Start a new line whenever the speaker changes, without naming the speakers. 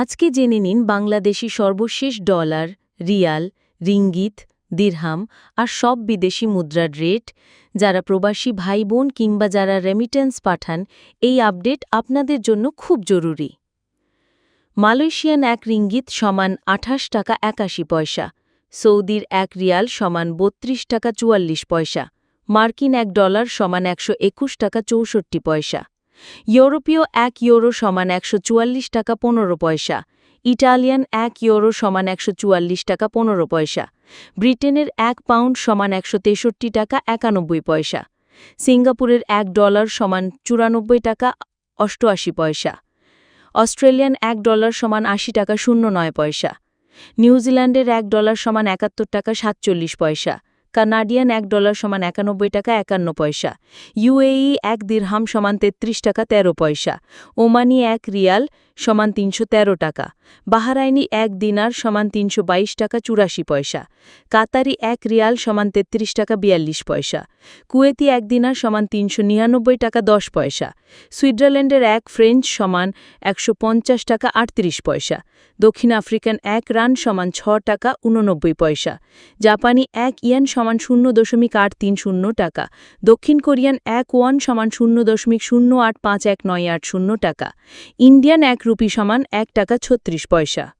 আজকে জেনে নিন বাংলাদেশি সর্বশেষ ডলার, রিয়াল, রিঙ্গিত, দিরহাম আর সব বিদেশি মুদ্রার রেট। যারা প্রবাসী ভাই বোন কিংবা যারা রেমিটেন্স পাঠান, এই আপডেট আপনাদের জন্য খুব জরুরি। মালয়েশিয়ান এক রিঙ্গিত সমান আঠাশ টাকা একাশি পয়সা, সৌদির এক রিয়াল সমান বত্রিশ টাকা চুয়াল্লিশ পয়সা, মার্কিন এক ডলার সমান একশো একুশ টাকা চৌষট্টি পয়সা। ইউরোপীয় এক ইউরো সমান একশো চুয়াল্লিশ টাকা পনেরো পয়সা, ইটালিয়ান এক ইউরো সমান একশো চুয়াল্লিশ টাকা পনেরো পয়সা, ব্রিটেনের এক পাউন্ড সমান একশো তেষট্টি টাকা একানব্বই পয়সা, সিঙ্গাপুরের এক ডলার সমান চুরানব্বই টাকা অষ্টআশি পয়সা, অস্ট্রেলিয়ান এক ডলার সমান আশি টাকা শূন্য নয় পয়সা, নিউজিল্যান্ডের এক ডলার সমান একাত্তর টাকা সাতচল্লিশ পয়সা কানাডিয়ান এক ডলার সমান একানব্বই টাকা একান্ন পয়সা। ইউএই এক দিরহাম সমান তেত্রিশ টাকা তেরো পয়সা। ওমানি এক রিয়াল সমান তিনশো তেরো টাকা। বাহারাইনি এক দিনার সমান তিনশো বাইশ টাকা চুরাশি পয়সা। কাতারি এক রিয়াল সমান তেত্রিশ টাকা বিয়াল্লিশ পয়সা। কুয়েতি এক দিনার সমান তিনশো নিরানব্বই টাকা দশ পয়সা। সুইজারল্যান্ডের এক ফ্রেঞ্চ সমান একশো পঞ্চাশ টাকা আটত্রিশ পয়সা। দক্ষিণ আফ্রিকান এক রান সমান ছ টাকা উননব্বই পয়সা। জাপানি এক ইয়ান সমান শূন্য দশমিক আট তিন শূন্য টাকা। দক্ষিণ কোরিয়ান এক ওয়ান সমান শূন্য দশমিক শূন্য আট পাঁচ এক নয় আট শূন্য টাকা। ইন্ডিয়ান এক রুপি সমান এক টাকা ছত্রিশ পয়সা।